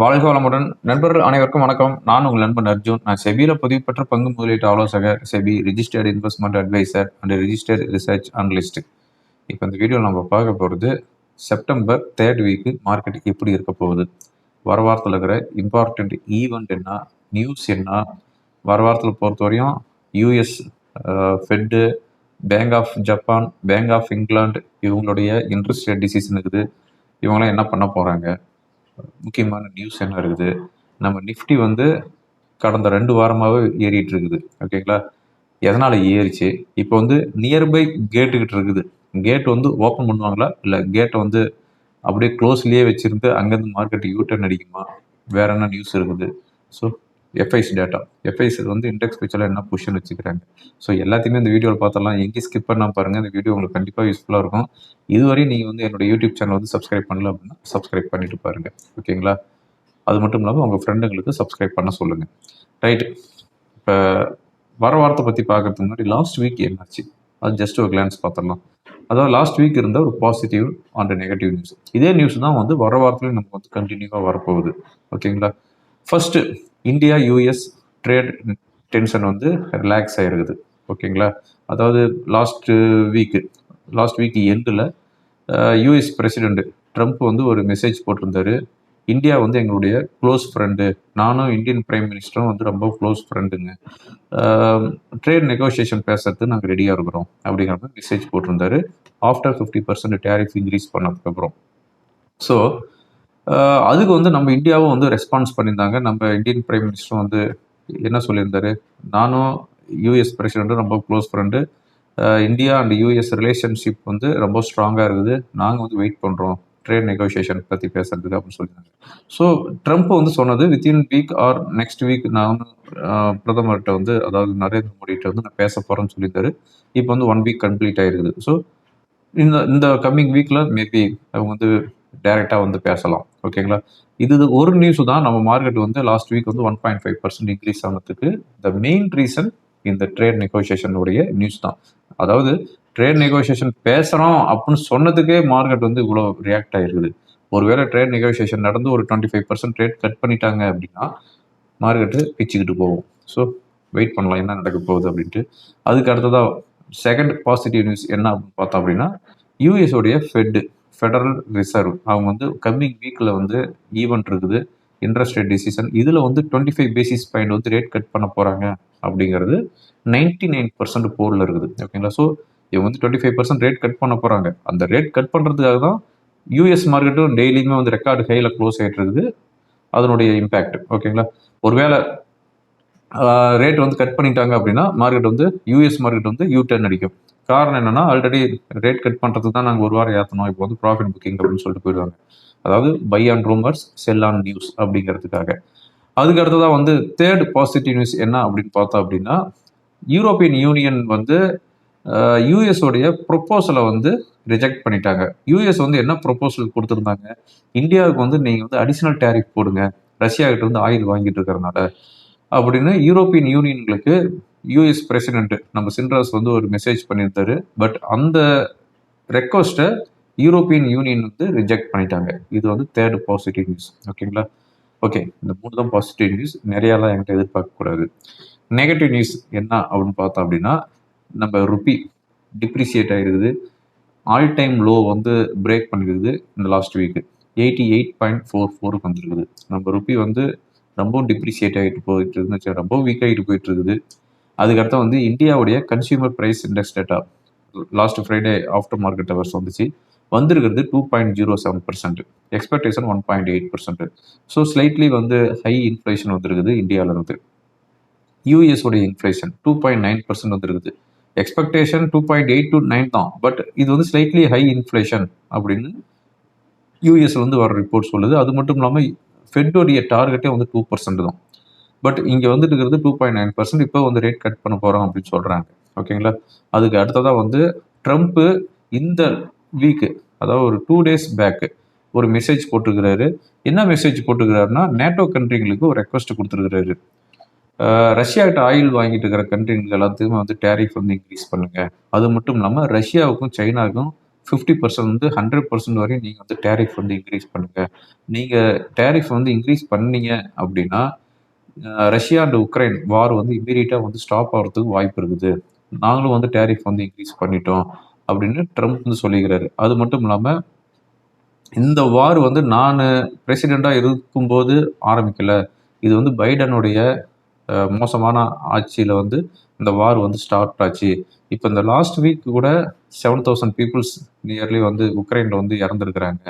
வாழ்க வளமுடன் நண்பர்கள் அனைவருக்கும் வணக்கம். நான் உங்கள் நண்பன் அர்ஜுன். நான் செபியில் பதிவு பெற்ற பங்கு முதலீட்டு ஆலோசகர் SEBI registered investment advisor and registered research analyst இப்போ இந்த வீடியோ நம்ம பார்க்க போகிறது செப்டம்பர் தேர்ட் வீக்கு மார்க்கெட் எப்படி இருக்க போகுது? வர வாரத்தில் இருக்கிற இம்பார்ட்டண்ட் ஈவெண்ட் என்ன? நியூஸ் என்ன? வர வாரத்தில் பொறுத்தவரையும் US Fed bank of Japan bank of England இவங்களுடைய இன்ட்ரெஸ்ட் ரேட் டிசிஷன் இருக்குது. இவங்களாம் என்ன பண்ண போகிறாங்க முக்கியமான நியூஸ் என்ன இருக்குது? நம்ம நிஃப்டி வந்து கடந்த ரெண்டு வாரமாகவே ஏறிட்டு இருக்குது ஓகேங்களா எதனால் ஏறிச்சு? இப்போ வந்து நியர்பை கேட்டுக்கிட்டு இருக்குது. கேட் வந்து ஓப்பன் பண்ணுவாங்களா? இல்லை கேட்டை வந்து அப்படியே க்ளோஸ்லேயே வச்சுருந்து அங்கேருந்து மார்க்கெட் யூட்டர்ன் அடிக்குமா? வேற என்ன நியூஸ் இருக்குது? ஸோ எஃப்ஐஸ் டேட்டா எஃப்ஐஸ் வந்து இண்டெக்ஸ் பிக்சரில் என்ன பொசிஷன் வச்சுக்கிறாங்க. ஸோ எல்லாத்தையுமே இந்த வீடியோவில் பார்த்தலாம் எங்கேயும் ஸ்கிப் பண்ணால் பாருங்கள் இந்த வீடியோ உங்களுக்கு கண்டிப்பாக யூஸ்ஃபுல்லாக இருக்கும். இதுவரையும் நீங்கள் வந்து என்னோட யூடியூப் சேனல் வந்து சப்ஸ்கிரைப் பண்ணல அப்படின்னா சப்ஸ்கிரைப் பண்ணிட்டு பாருங்கள் ஓகேங்களா அது மட்டும் இல்லாமல் உங்கள் ஃப்ரெண்டுங்களுக்கு சப்ஸ்கிரைப் பண்ண சொல்லுங்கள் ரைட் இப்போ வர வாரத்தை பற்றி பார்க்கறதுக்கு முன்னாடி லாஸ்ட் வீக் என்னாச்சு அது ஜஸ்ட் ஒரு கிளான்ஸ் பார்த்துடலாம். அதாவது லாஸ்ட் வீக் இருந்த ஒரு பாசிட்டிவ் அண்ட் நெகட்டிவ் நியூஸ் இதே நியூஸ் தான் வந்து வர வாரத்துலேயும் நமக்கு வந்து கண்டினியூவாக வரப்போகுது. ஓகேங்களா first India US trade tension வந்து ரிலாக்ஸ் ஆகிருக்குது ஓகேங்களா அதாவது லாஸ்ட் வீக்கு லாஸ்ட் வீக் எண்டில் யூஎஸ் பிரசிடெண்ட் ட்ரம்ப் வந்து ஒரு மெசேஜ் போட்டிருந்தாரு. இந்தியா வந்து எங்களுடைய க்ளோஸ் ஃப்ரெண்டு நானும் இந்தியன் பிரைம் மினிஸ்டரும் வந்து ரொம்ப க்ளோஸ் ஃப்ரெண்டுங்க ட்ரேட் நெகோசியேஷன் பேசுறதுக்கு நாங்கள் ரெடியாக இருக்கிறோம் அப்படிங்கிற மாதிரி மெசேஜ் போட்டிருந்தாரு. After fifty percent tariff increase பண்ணதுக்கப்புறம். ஸோ அதுக்கு வந்து நம்ம இந்தியாவும் வந்து ரெஸ்பான்ஸ் பண்ணியிருந்தாங்க. நம்ம இந்தியன் பிரைம் மினிஸ்டரும் வந்து என்ன சொல்லியிருந்தாரு? நானும் யூஎஸ் பிரசிடெண்ட்டும் ரொம்ப close friend India and US relationship வந்து ரொம்ப ஸ்ட்ராங்காக இருக்குது. நாங்கள் வந்து வெயிட் பண்ணுறோம் ட்ரேட் நெகோசியேஷன் பற்றி பேசுறதுக்கு அப்படின்னு சொல்லியிருந்தாங்க. ஸோ ட்ரம்ப் வந்து சொன்னது within week or next week நான் வந்து பிரதமர்கிட்ட வந்து அதாவது நரேந்திர மோடிகிட்ட வந்து நான் பேச போகிறேன்னு சொல்லியிருந்தாரு. இப்போ வந்து ஒன் வீக் கம்ப்ளீட் ஆயிருக்குது. ஸோ இந்த இந்த கம்மிங் வீக்கில் மேபி அவங்க வந்து டைரெக்டாக வந்து பேசலாம். ஓகேங்களா? இது ஒரு நியூஸ் தான். நம்ம மார்க்கெட் வந்து லாஸ்ட் வீக் வந்து one point five percent increase ஆனதுக்கு த மெயின் ரீசன் இந்த ட்ரேட் நெகோசியேஷனுடைய நியூஸ் தான். அதாவது ட்ரேட் நெகோசியேஷன் பேசுகிறோம் அப்படின்னு சொன்னதுக்கே மார்க்கெட் வந்து இவ்வளோ ரியாக்ட் ஆகிருக்குது ஒருவேளை ட்ரேட் நெகோசியேஷன் நடந்து ஒரு twenty five percent trade cut பண்ணிட்டாங்க அப்படின்னா மார்க்கெட்டு பிச்சுக்கிட்டு போகும். ஸோ வெயிட் பண்ணலாம். என்ன நடக்க போகுது அப்படின்ட்டு. அதுக்கு அடுத்ததாக செகண்ட் பாசிட்டிவ் நியூஸ் என்ன பார்த்தோம் அப்படின்னா யூஎஸ் உடைய ஃபெட்டு ஃபெடரல் ரிசர்வ் அவங்க வந்து கம்மிங் வீக்கில் வந்து ஈவெண்ட் இருக்குது இன்ட்ரெஸ்ட் ரேட் டிசிஷன் இதில் வந்து டுவெண்ட்டி ஃபைவ் பேசிஸ் பாயிண்ட் வந்து ரேட் கட் பண்ண போகிறாங்க அப்படிங்கிறது நைன்டி நைன் பர்சன்ட் போரில் இருக்குது. ஓகேங்களா ஸோ இவங்க வந்து twenty five percent rate cut பண்ண போகிறாங்க அந்த ரேட் கட் பண்ணுறதுக்காக தான் யூஎஸ் மார்க்கெட்டும் டெய்லியுமே வந்து ரெக்கார்டு ஹையில் க்ளோஸ் ஆகிட்டு இருக்குது. அதனுடைய இம்பேக்ட் ஓகேங்களா ஒருவேளை ரேட் வந்து கட் பண்ணிட்டாங்க அப்படின்னா மார்க்கெட் வந்து யூஎஸ் மார்க்கெட் வந்து யூ டென் அடிக்கும். காரணம் என்னன்னா ஆல்ரெடி ரேட் கட் பண்ணுறதுக்கு தான் நாங்கள் ஒரு வாரம் ஏற்றணும் இப்போ வந்து ப்ராஃபிட் புக்கிங் அப்படின்னு சொல்லிட்டு போயிடுவாங்க. அதாவது buy on rumours sell on news அப்படிங்கிறதுக்காக. அதுக்கு அடுத்ததாக வந்து தேர்ட் பாசிட்டிவ் நியூஸ் என்ன அப்படின்னு பார்த்தோம் அப்படின்னா யூரோப்பியன் யூனியன் வந்து யூஎஸோடைய ப்ரொப்போசலை வந்து ரிஜெக்ட் பண்ணிட்டாங்க. யூஎஸ் வந்து என்ன ப்ரொப்போசல் கொடுத்துருந்தாங்க? இந்தியாவுக்கு வந்து நீங்கள் வந்து அடிஷ்னல் டேரிஃப் போடுங்க. ரஷ்யா கிட்ட வந்து ஆயில் வாங்கிட்டு இருக்கிறதுனால அப்படின்னு யூரோப்பியன் யூனியன்களுக்கு யூஎஸ் பிரசிடென்ட் நம்ம சின்ராஸ் வந்து ஒரு மெசேஜ் பண்ணியிருந்தாரு. பட் அந்த ரெக்வஸ்ட்டை யூரோப்பியன் யூனியன் வந்து ரிஜெக்ட் பண்ணிட்டாங்க. இது வந்து தேர்ட் பாசிட்டிவ் நியூஸ் ஓகேங்களா ஓகே இந்த மூணு தான் பாசிட்டிவ் நியூஸ் நிறையாலாம் என்கிட்ட எதிர்பார்க்கக்கூடாது நெகட்டிவ் நியூஸ் என்ன அப்படின்னு பார்த்தோம் அப்படின்னா நம்ம ருப்பி டிப்ரிசியேட் ஆகிருக்குது ஆல் டைம் லோ வந்து பிரேக் பண்ணிருக்குது இந்த last week eighty eight point four ஃபோருக்கு வந்துருக்குது. நம்ம ருப்பி வந்து ரொம்ப டிப்ரிசியேட் ஆகிட்டு போயிட்டு இருந்துச்சு. ரொம்ப வீக் ஆகிட்டு போயிட்டு இருக்குது. அதுக்கடுத்து வந்து இந்தியாவுடைய consumer price index data last Friday after market hours வந்துச்சு. வந்திருக்கிறது two point zero seven percent expectation one point eight percent so slightly வந்து ஹை இன்ஃப்ளேஷன் வந்துருக்குது இந்தியாவிலிருந்து யூஎஸோடைய inflation two point nine percent வந்துருக்குது. Expectation two point eight to nine தான். But இது வந்து slightly high inflation அப்படின்னு யூஎஸ்ல வந்து வர ரிப்போர்ட் சொல்லுது. அது மட்டும் இல்லாமல் ஃபெட்டோடைய டார்கெட்டே வந்து டூ பர்சன்ட் தான். பட் இங்கே வந்துட்டு இருக்கிறது டூ பாயிண்ட் நைன் பர்சன்ட் இப்போ வந்து ரேட் கட் பண்ண போகிறோம் அப்படின்னு சொல்கிறாங்க ஓகேங்களா அதுக்கு அடுத்ததாக வந்து ட்ரம்ப்பு இந்த வீக்கு அதாவது ஒரு டூ டேஸ் பேக்கு ஒரு மெசேஜ் போட்டிருக்கிறாரு. என்ன மெசேஜ் போட்டிருக்கிறாருன்னா நேட்டோ கண்ட்ரிங்களுக்கு ஒரு ரெக்வஸ்ட் கொடுத்துருக்கிறாரு. ரஷ்யாகிட்ட ஆயில் வாங்கிட்டு இருக்கிற கண்ட்ரிங்களுக்கு எல்லாத்துக்குமே வந்து டேரிஃப் வந்து இன்க்ரீஸ் பண்ணுங்கள் அது மட்டும் இல்லாமல் ரஷ்யாவுக்கும் சைனாவுக்கும் ஃபிஃப்டி பர்சன்ட் வந்து ஹண்ட்ரட் பர்சன்ட் வரையும் நீங்கள் வந்து டேரிஃப் வந்து இன்க்ரீஸ் பண்ணுங்கள் நீங்கள் டேரிஃப் வந்து இன்க்ரீஸ் பண்ணீங்க அப்படின்னா ரஷ்யா அண்ட் உக்ரைன் வார் வந்து இம்மீடியட்டாக வந்து ஸ்டாப் ஆகிறதுக்கு வாய்ப்பு இருக்குது. நாங்களும் வந்து டேரிஃப் வந்து இன்க்ரீஸ் பண்ணிட்டோம் அப்படின்னு ட்ரம்ப் வந்து சொல்லிக்கிறாரு. அது மட்டும் இல்லாமல் இந்த வார் வந்து நான் பிரசிடெண்ட்டாக இருக்கும்போது ஆரம்பிக்கல. இது வந்து பைடனுடைய மோசமான ஆட்சியில் வந்து இந்த வார் வந்து ஸ்டார்ட் ஆச்சு. இப்போ இந்த லாஸ்ட் வீக் கூட செவன் தௌசண்ட் பீப்புள்ஸ் நியர்லி வந்து உக்ரைனில் வந்து இறந்துருக்குறாங்க.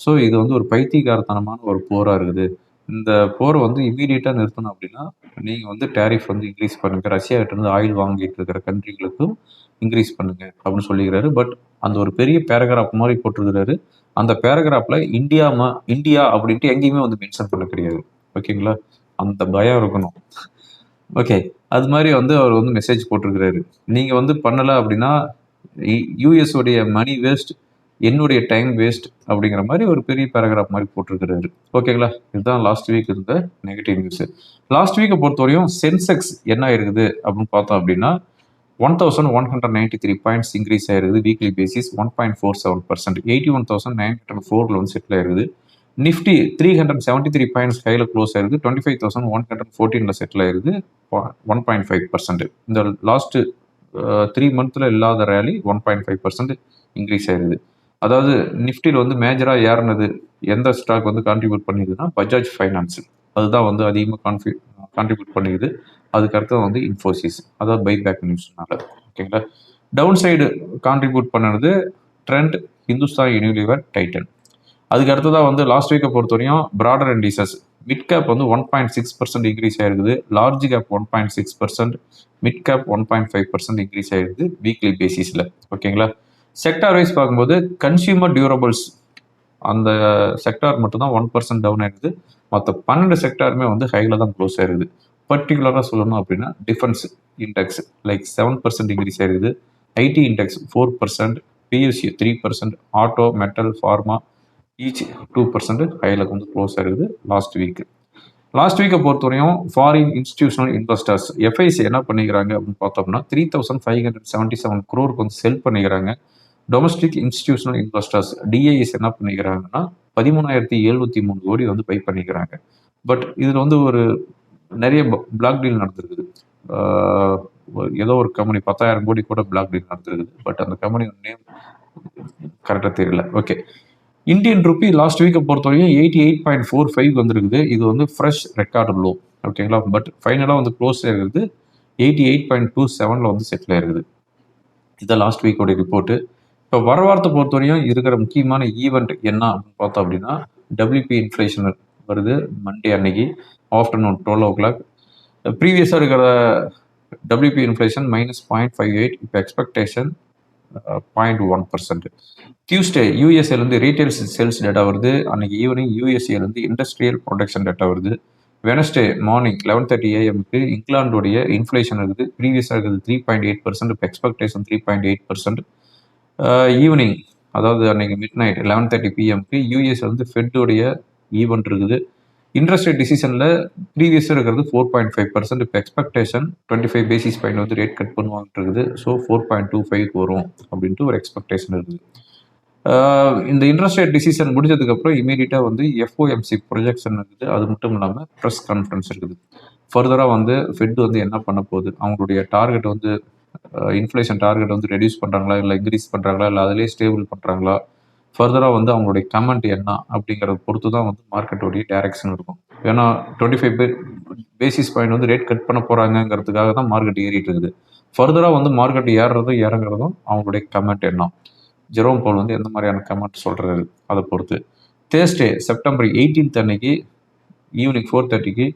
ஸோ இது வந்து ஒரு பைத்தியகாரத்தனமான ஒரு போராக இருக்குது. இந்த போரை வந்து இமீடியட்டாக நிறுத்தணும் அப்படின்னா நீங்கள் வந்து டேரிஃப் வந்து இன்க்ரீஸ் பண்ணுங்கள் ரஷ்யாகிட்ட இருந்து ஆயில் வாங்கிட்டு இருக்கிற கண்ட்ரிகளுக்கும் இன்க்ரீஸ் பண்ணுங்க அப்படின்னு சொல்லிக்கிறாரு. பட் அந்த ஒரு பெரிய பேராகிராஃப் மாதிரி போட்டிருக்கிறாரு. அந்த பேராகிராஃபில் இந்தியா மா இந்தியா அப்படின்ட்டு எங்கேயுமே வந்து மென்ஷன் பண்ண கிடையாது. ஓகேங்களா அந்த பயம் இருக்கணும். ஓகே அது மாதிரி வந்து அவர் வந்து மெசேஜ் போட்டிருக்கிறாரு. நீங்கள் வந்து பண்ணலை அப்படின்னா யூஎஸ் மணி வேஸ்ட் என்னுடைய டைம் வேஸ்ட் அப்படிங்கிற மாதிரி ஒரு பெரிய பேராகிராஃப் மாதிரி போட்டிருக்கிறாரு. ஓகேங்களா இதுதான் லாஸ்ட் வீக் இருந்த நெகட்டிவ் நியூஸ் லாஸ்ட் வீக்கை பொறுத்தவரையும் சென்செக்ஸ் என்ன ஆயிருக்குது அப்படின்னு பார்த்தோம் அப்படின்னா one thousand one hundred ninety three points increase ஆயிருக்குது weekly basis one point four seven percent eighty one thousand nine hundred ஃபோரில் வந்து செட்டில் ஆயிருக்குது. Nifty three hundred seventy three points கையில் க்ளோஸ் ஆயிருது twenty five thousand one hundred ஃபோர்டீனில் settle ஆயிருது one point five percent இந்த last three மந்த்தில் இல்லாத rally one point five percent increase ஆயிருது அதாவது நிஃப்டியில் வந்து மேஜராக ஏறினது எந்த ஸ்டாக் வந்து கான்ட்ரிபியூட் பண்ணிதுன்னா பஜாஜ் ஃபைனான்ஸ் அதுதான் வந்து அதிகமாக கான்ஃபி கான்ட்ரிபியூட் பண்ணிக்குது அதுக்கு அடுத்தது வந்து இன்ஃபோசிஸ். அதாவது பைபேக் நியூஸ்னால ஓகேங்களா டவுன் சைடு கான்ட்ரிபியூட் பண்ணது ட்ரெண்ட் ஹிந்துஸ்தான் யூனிலிவர் டைட்டன் அதுக்கு அடுத்ததாக வந்து லாஸ்ட் வீக்கை பொறுத்தவரையும் ப்ராடர் இண்டீசஸ் மிட் கேப் வந்து one point six percent increase ஆயிருக்குது. Large cap one point six percent mid cap one point five percent increase ஆயிருக்குது வீக்லி பேசிஸில் ஓகேங்களா செக்டார் வைஸ் பார்க்கும்போது கன்சியூமர் டியூரபிள்ஸ் அந்த செக்டார் மட்டும்தான் ஒன் பர்சன்ட் டவுன் ஆயிருக்குது மற்ற பன்னெண்டு செக்டாருமே வந்து ஹையில் தான் க்ளோஸ் ஆயிருக்குது பர்டிகுலராக சொல்லணும் அப்படின்னா defence index like seven percent increase ஆயிருக்குது IT index four percent PSC three percent auto metal pharma each two percent ஹையில் வந்து க்ளோஸ் ஆயிருக்குது லாஸ்ட் வீக் லாஸ்ட் வீக்கை பொறுத்தவரையும் ஃபாரின் இன்ஸ்டிடியூஷனல் இன்வெஸ்டர்ஸ் எஃப்ஐசி என்ன பண்ணிக்கிறாங்க அப்படின்னு பார்த்தோம்னா three thousand five hundred seventy seven க்ரோருக்கு வந்து செல் பண்ணிக்கிறாங்க. டொமஸ்டிக் இன்ஸ்டிடியூஷனல் இன்வெஸ்டர்ஸ் டிஐஎஸ் என்ன பண்ணிக்கிறாங்கன்னா பதிமூணாயிரத்தி எழுநூத்தி மூணு கோடி வந்து பை பண்ணிக்கிறாங்க. பட் இதில் வந்து ஒரு நிறைய பிளாக் டீல் நடந்திருக்குது. ஏதோ ஒரு கம்பெனி பத்தாயிரம் கோடி கூட பிளாக் டீல் நடந்திருக்குது. பட் அந்த கம்பெனி நேம் கரெக்டாக தெரியல. ஓகே இந்தியன் ருப்பி லாஸ்ட் வீக்கை பொறுத்தவரைக்கும் eighty eight point four five வந்துருக்குது. இது வந்து ஃப்ரெஷ் ரெக்கார்டு லோ ஓகேங்களா பட் ஃபைனலாக வந்து க்ளோஸ் ஆகிருக்குது எயிட்டி எயிட் பாயிண்ட் டூ செவனில் வந்து செட்டில் ஆயிருக்குது இதான் லாஸ்ட் வீக்கோட ரிப்போர்ட்டு இப்போ வர வாரத்தை பொறுத்தவரையும் இருக்கிற முக்கியமான ஈவெண்ட் என்ன அப்படின்னு பார்த்தோம் அப்படின்னா டபிள்யூபி இன்ஃப்ளேஷன் வருது மண்டே அன்னைக்கு ஆஃப்டர்நூன் டுவெல் ஓ கிளாக் ப்ரீவியஸாக இருக்கிற WB inflation minus point five eight இப்போ expectation point one percent Tuesday யூஎஸ்ஏலேருந்து retail sales data வருது. அன்னைக்கு ஈவினிங் யூஎஸ்ஏலேருந்து இண்டஸ்ட்ரியல் ப்ரொடக்ஷன் டேட்டா வருது. Wednesday morning eleven thirty ஏஎம்க்கு இங்கிலாந்துடைய inflation இருக்குது. ப்ரீவியஸாக இருக்குது த்ரீ பாயிண்ட் எயிட் பர்சன்ட் இப்போ expectation three point eight percent evening அதாவது அன்றைக்கி mid night eleven thirty பிஎம்க்கு US வந்து ஃபெட்டுடைய ஈவெண்ட் இருக்குது. இன்ட்ரெஸ்ட் ரேட் டிசிஷனில் ப்ரீவியஸாக இருக்கிறது ஃபோர் பாயிண்ட் ஃபைவ் பர்சன்ட் இப்போ expectation twenty five basis point வந்து ரேட் கட் பண்ணுவாங்க இருக்குது. So four point two five வரும் அப்படின்ட்டு ஒரு எக்ஸ்பெக்டேஷன் இருக்குது. இந்த இன்ட்ரெஸ்ட் ரேட் டிசிஷன் முடிஞ்சதுக்கப்புறம் இமீடியட்டாக வந்து எஃப்ஓஎம்சி ப்ரொஜெக்ஷன் இருக்குது. அது மட்டும் இல்லாமல் ப்ரெஸ் கான்ஃபரன்ஸ் இருக்குது. ஃபர்தராக வந்து ஃபெட் வந்து என்ன பண்ண போகுது? அவங்களுடைய டார்கெட் வந்து இன்ஃப்ளேஷன் டார்கெட் வந்து ரெடியூஸ் பண்ணுறாங்களா இல்லை இன்க்ரீஸ் பண்ணுறாங்களா இல்லை அதிலே ஸ்டேபிள் பண்ணுறாங்களா ஃபர்தராக வந்து அவங்களுடைய கமெண்ட் என்ன அப்படிங்கிறத பொறுத்து தான் வந்து மார்க்கெட்டோடைய டேரக்ஷன் இருக்கும். ஏன்னா டுவெண்ட்டி ஃபைவ் பேசிஸ் பாயிண்ட் வந்து ரேட் கட் பண்ண போகிறாங்கங்கிறதுக்காக தான் மார்க்கெட் ஏறிட்டு இருக்குது. ஃபர்தராக வந்து மார்க்கெட் ஏறுறதும் இறங்குறதும் அவங்களுடைய கமெண்ட் என்ன? ஜெரோம் போல் வந்து எந்த மாதிரியான கமெண்ட் சொல்கிறது அதை பொறுத்து. தேர்ஸ்டே செப்டம்பர் எயிட்டீன்த் அன்னைக்கு ஈவினிங் ஃபோர் தேர்ட்டிக்கு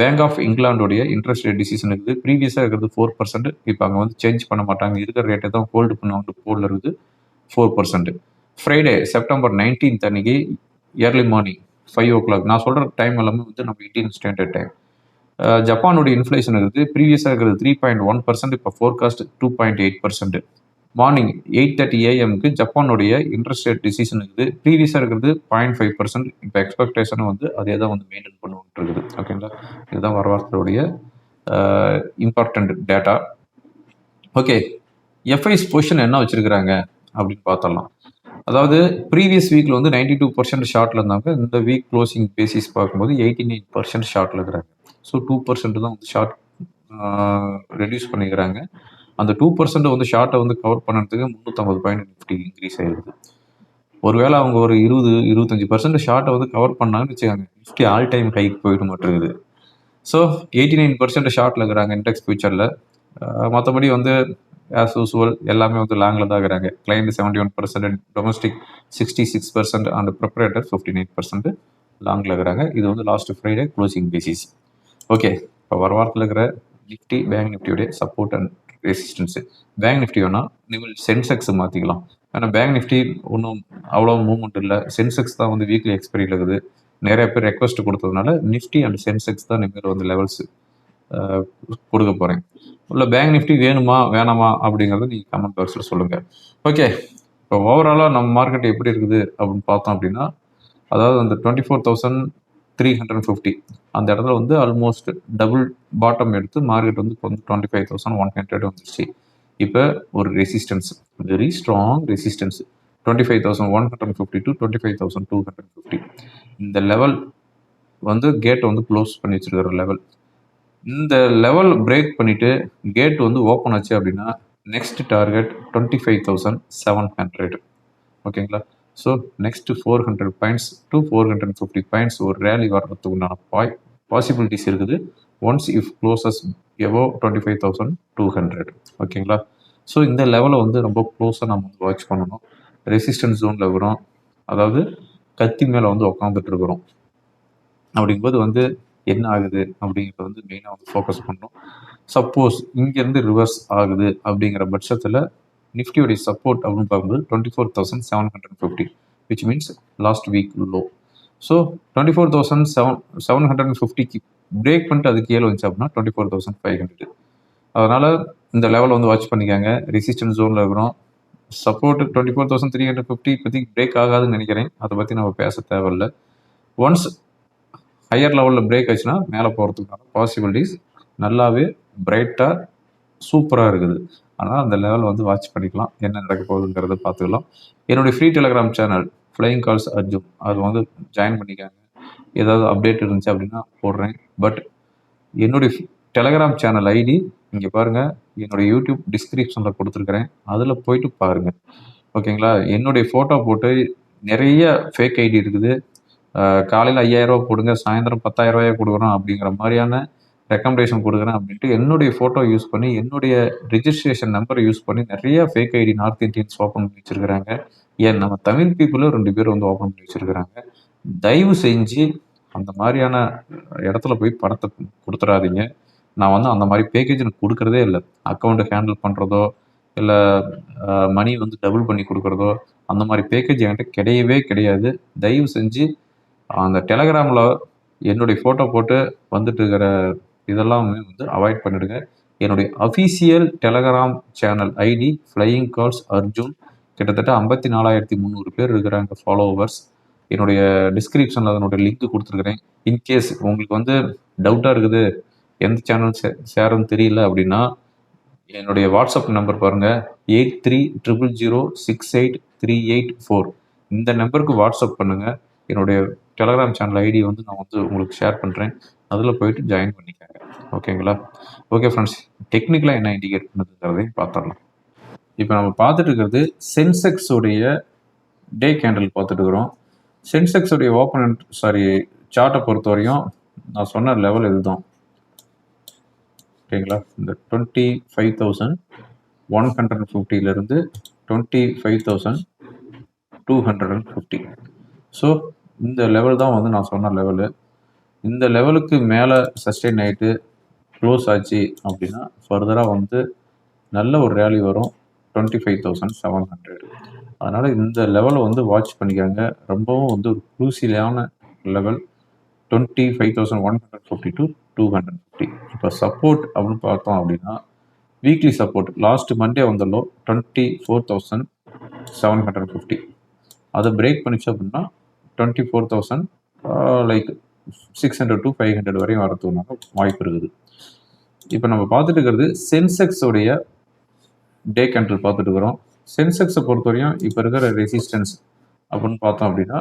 பேங்க் ஆஃப் இங்கிலாந்துடைய இன்ட்ரெஸ்ட் ரேட் டிசிஷன் இருக்குது. ப்ரீவியஸாக இருக்கிறது ஃபோர் பர்சன்ட் இப்போ அங்கே வந்து சேஞ்ச் பண்ண மாட்டாங்க. இருக்கிற ரேட்டை தான் ஹோல்டு பண்ணுவாங்க போலில் இருக்குது four percent Friday September nineteenth அன்னைக்கு early morning five o'clock நான் சொல்கிற டைம் எல்லாமே வந்து நம்ம இந்தியன் ஸ்டாண்டர்ட் டைம் ஜப்பானுடைய இன்ஃப்ளேஷன் இருக்குது. ப்ரீவியஸாக இருக்கிறது த்ரீ பாயிண்ட் ஒன் பர்சன்ட் இப்போ forecast two point eight percent morning eight thirty ஏஎம்க்கு ஜப்பானுடைய இன்ட்ரெஸ்ட் ரேட் டிசிஷன் இருக்குது. ப்ரீவியஸாக இருக்கிறது பாயிண்ட் ஃபைவ் பர்சன்ட் இப்போ எக்ஸ்பெக்டேஷனும் வந்து அதே தான் வந்து மெயின்டைன் பண்ணிட்டு இருக்குது. ஓகேங்களா இதுதான் வர வாரத்தினுடைய important data okay FIs position என்ன வச்சுருக்குறாங்க? அப்படின்னு பார்த்தரலாம் அதாவது ப்ரீவியஸ் வீக்கில் வந்து நைன்டி டூ பர்சன்ட் ஷார்ட்டில் இருந்தாங்க. இந்த வீக் க்ளோசிங் பேசிஸ் பார்க்கும்போது எயிட்டி நைன் பர்சன்ட் ஷார்ட்டில் இருக்கிறாங்க. ஸோ டூ பர்சன்ட் தான் வந்து ஷார்ட் ரெடியூஸ் பண்ணிக்கிறாங்க. அந்த டூ பர்சன்ட் வந்து ஷார்ட்டை வந்து கவர் பண்ணுறதுக்கு முந்நூற்றம்பது பாயிண்ட் நிஃப்டி இன்க்ரீஸ் ஆகிருக்கு ஒருவேளை அவங்க ஒரு இருபது இருபத்தஞ்சி பர்சன்ட் ஷார்ட்டை வந்து கவர் பண்ணாங்கன்னு வச்சுக்காங்க. நிஃப்டி ஆல் டைம் கைக்கு போயிட மாட்டேங்குது ஸோ எயிட்டி நைன் பர்சன்ட் ஷார்ட்டில் இருக்கிறாங்க இன்டெக்ஸ் ஃபியூச்சரில் மற்றபடி வந்து ஆஸ் யூஸ்வல் எல்லாமே வந்து லாங்கில் தான் இருக்கிறாங்க. Client seventy one percent domestic sixty six percent and proprietor fifty nine percent லாங்கில் இருக்கிறாங்க. இது வந்து last Friday closing basis okay இப்போ வர வாரத்தில் இருக்கிற Nifty bank நிஃப்டியுடைய support and resistance bank Nifty வேணால் நீங்கள் சென்செக்ஸ் மாற்றிக்கலாம் ஏன்னா பேங்க் நிஃப்டி ஒன்றும் அவ்வளோ மூவ்மெண்ட் இல்லை. சென்செக்ஸ் தான் வந்து வீக்லி எக்ஸ்பைரியில் இருக்குது. நிறைய பேர் ரெக்வஸ்ட் கொடுத்ததுனால நிஃப்டி அண்ட் சென்செக்ஸ் தான் இனிமேல் வந்து லெவல்ஸ் கொடுக்க போகிறேன் இல்லை பேங்க் நிஃப்டி வேணுமா வேணாமா அப்படிங்கிறத நீங்கள் கமெண்ட் பாக்ஸில் சொல்லுங்கள் ஓகே இப்போ ஓவராலாக நம்ம மார்க்கெட் எப்படி இருக்குது அப்படின்னு பார்த்தோம் அப்படின்னா அதாவது அந்த twenty four thousand three hundred fifty அந்த இடத்துல வந்து ஆல்மோஸ்ட் டபுள் பாட்டம் எடுத்து மார்க்கெட் வந்து இப்போ வந்து twenty five thousand one hundred வந்துருச்சு. இப்போ ஒரு resistance very strong resistance twenty five thousand one hundred fifty to twenty five thousand two hundred fifty இந்த லெவல் வந்து கேட் வந்து க்ளோஸ் பண்ணி வச்சிருக்கிற லெவல் இந்த லெவல் பிரேக் பண்ணிவிட்டு கேட் வந்து ஓப்பன் ஆச்சு அப்படின்னா next target twenty five thousand seven hundred ஓகேங்களா? So next four hundred points to four hundred fifty points ஒரு ரேலி வர்றதுக்கு உண்டான பாய் பாசிபிலிட்டிஸ் இருக்குது. Once if closes above twenty five thousand two hundred ஓகேங்களா ஸோ இந்த லெவலை வந்து ரொம்ப க்ளோஸாக நம்ம வந்து வாட்ச் பண்ணணும். ரெசிஸ்டன்ஸ் ஜோனில் வரும் அதாவது கத்தி மேலே வந்து உக்காந்துட்டு இருக்கிறோம். அப்படிங்கும்போது வந்து என்ன ஆகுது? அப்படிங்கிறத வந்து மெயினாக வந்து ஃபோக்கஸ் பண்ணணும். சப்போஸ் இங்கேருந்து ரிவர்ஸ் ஆகுது அப்படிங்கிற பட்சத்தில் நிஃப்டியோடைய சப்போர்ட் அப்படின்னு பார்க்கும்போது twenty four thousand seven hundred fifty which means last week low so twenty four thousand seven seven hundred and ஃபிஃப்டிக்கு பிரேக் பண்ணிட்டு அதுக்கு கீழே வந்துச்சு அப்படின்னா twenty four thousand five hundred அதனால் இந்த லெவலில் வந்து வாட்ச் பண்ணிக்காங்க. ரெசிஸ்டன்ஸ் ஜோனில் இருக்கிறோம். Support twenty four thousand three hundred fifty இப்போதைக்கு பிரேக் ஆகாதுன்னு நினைக்கிறேன். அதை பற்றி நம்ம பேச தேவையில்லை. ஒன்ஸ் ஹையர் லெவலில் பிரேக் ஆச்சுன்னா மேலே போகிறதுக்கான பாசிபிலிட்டிஸ் நல்லாவே பிரைட்டாக சூப்பராக இருக்குது. ஆனால் அந்த லெவல் வந்து வாட்ச் பண்ணிக்கலாம். என்ன நடக்க போகுதுங்கிறத பார்த்துக்கலாம். என்னுடைய free Telegram channel flying calls Arjun அது வந்து ஜாயின் பண்ணிக்காங்க. ஏதாவது அப்டேட் இருந்துச்சு அப்படின்னா போடுறேன். பட் என்னுடைய டெலகிராம் சேனல் ஐடி இங்கே பாருங்கள் என்னுடைய யூடியூப் டிஸ்கிரிப்ஷனில் கொடுத்துருக்குறேன். அதில் போயிட்டு பாருங்கள் ஓகேங்களா? என்னுடைய ஃபோட்டோ போட்டு நிறைய ஃபேக் ஐடி இருக்குது. காலையில் ஐயாயிரரூவா போடுங்க சாயந்தரம் பத்தாயிரரூவாயே கொடுக்குறோம் அப்படிங்கிற மாதிரியான ரெக்கமெண்டேஷன் கொடுக்குறேன் அப்படின்ட்டு என்னுடைய ஃபோட்டோ யூஸ் பண்ணி என்னுடைய ரிஜிஸ்ட்ரேஷன் நம்பரை யூஸ் பண்ணி நிறைய fake ID north Indians open பண்ணி வச்சுருக்கிறாங்க. ஏன் நம்ம தமிழ் பீப்புளும் ரெண்டு பேர் வந்து ஓப்பன் பண்ணி வச்சுருக்கிறாங்க. தயவு செஞ்சு அந்த மாதிரியான இடத்துல போய் பணத்தை கொடுத்துடாதீங்க நான் வந்து அந்த மாதிரி பேக்கேஜ் எனக்கு கொடுக்குறதே இல்லை. அக்கௌண்ட்டை ஹேண்டில் பண்ணுறதோ இல்லை மணி வந்து டபுள் பண்ணி கொடுக்குறதோ அந்த மாதிரி பேக்கேஜ் என்கிட்ட கிடையவே கிடையாது. தயவு செஞ்சு அந்த டெலகிராமில் என்னுடைய ஃபோட்டோ போட்டு வந்துட்டு இருக்கிற இதெல்லாமே வந்து அவாய்ட் பண்ணிடுங்க. என்னுடைய official Telegram channel ID flying calls Arjun கிட்டத்தட்ட ஐம்பத்தி நாலாயிரத்தி முந்நூறு பேர் இருக்கிறாங்க ஃபாலோவர்ஸ் என்னுடைய டிஸ்கிரிப்ஷனில் அதனுடைய லிங்க் கொடுத்துருக்குறேன். இன்கேஸ் உங்களுக்கு வந்து டவுட்டாக இருக்குது எந்த சேனல் சே சேருன்னு தெரியல அப்படின்னா என்னுடைய வாட்ஸ்அப் நம்பர் பாருங்கள் eight three triple zero six eight three eight four இந்த நம்பருக்கு வாட்ஸ்அப் பண்ணுங்கள் என்னுடைய டெலகிராம் சேனல் ஐடி வந்து நான் வந்து உங்களுக்கு ஷேர் பண்ணுறேன் அதில் போயிட்டு ஜாயின் பண்ணிக்கோங்க. ஓகேங்களா ஓகே ஃப்ரெண்ட்ஸ் டெக்னிக்கலாக என்ன இண்டிகேட் பண்ணுதுங்கிறதையும் பார்த்துடலாம். இப்போ நம்ம பார்த்துட்டு இருக்கிறது சென்செக்ஸுடைய டே கேண்டில் பார்த்துட்டு இருக்கிறோம். சென்செக்ஸுடைய ஓப்பன் சாரி சார்ட்டை பொறுத்த வரையும் நான் சொன்ன லெவல் இதுதான். ஓகேங்களா இந்த twenty five thousand one hundred and ஃபிஃப்டியிலேருந்து twenty five thousand two hundred and fifty so இந்த லெவல் தான் வந்து நான் சொன்ன லெவலு இந்த லெவலுக்கு மேலே சஸ்டெயின் ஆகிட்டு க்ளோஸ் ஆச்சு அப்படின்னா ஃபர்தராக வந்து நல்ல ஒரு ரேலி வரும். Twenty five thousand seven hundred அதனால் இந்த லெவலை வந்து வாட்ச் பண்ணிக்காங்க. ரொம்பவும் வந்து ஒரு குரூசியலான level twenty five thousand one hundred fifty to two hundred fifty இப்போ சப்போர்ட் அப்படின்னு பார்த்தோம் அப்படின்னா வீக்லி சப்போர்ட் லாஸ்ட் மண்டே வந்தாலோ twenty four thousand seven hundred fifty அதை பிரேக் பண்ணிச்சு அப்படின்னா twenty four thousand like six hundred to five hundred வரையும் வரதுனால வாய்ப்பு இருக்குது. இப்போ நம்ம பார்த்துட்டு இருக்கிறது சென்செக்ஸோடைய டே கேண்டில் பார்த்துட்டு இருக்கிறோம் சென்செக்ஸை பொறுத்தவரையும் இப்போ இருக்கிற ரெசிஸ்டன்ஸ் அப்படின்னு பார்த்தோம் அப்படின்னா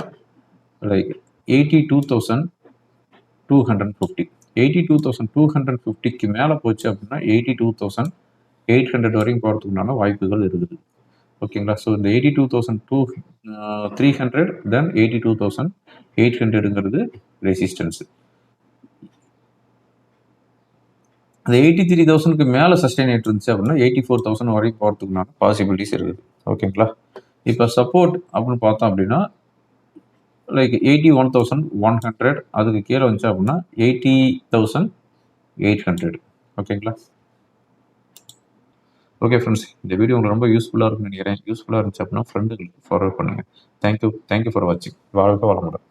like eighty two thousand two hundred fifty eighty two thousand two hundred ஃபிஃப்டிக்கு மேலே போச்சு அப்படின்னா eighty two thousand eight hundred வரைக்கும் போகிறதுக்குண்டான வாய்ப்புகள் இருக்குது. ஓகேங்களா? ஸோ இந்த eighty two thousand two three hundred then eighty two thousand eight ஹண்ட்ரடுங்கிறது resistance அந்த எயிட்டி த்ரீ தௌசண்ட்க்கு மேலே சஸ்டெயின் ஆகிட்டு இருந்துச்சு அப்படின்னா எயிட்டி ஃபோர் தௌசண்ட் வரைக்கும் போகிறதுக்குனால பாசிபிலிட்டிஸ் இருக்குது. ஓகேங்களா இப்போ சப்போர்ட் அப்படின்னு பார்த்தோம் அப்படின்னா like eighty one thousand one hundred அதுக்கு கீழே வந்துச்சு அப்படின்னா எயிட்டி தௌசண்ட் எயிட் ஹண்ட்ரட் ஓகேங்களா ஓகே ஃப்ரெண்ட்ஸ் இந்த வீடியோ உங்களுக்கு ரொம்ப யூஸ்ஃபுல்லாக இருக்கும்னு நினைக்கிறேன். யூஸ்ஃபுல்லாக இருந்துச்சு அப்படின்னா ஃப்ரெண்டுங்களுக்கு ஃபார்வர்ட் பண்ணுங்கள் thank you thank you for வாட்சிங் வாழ்க்கை வளமுடன்.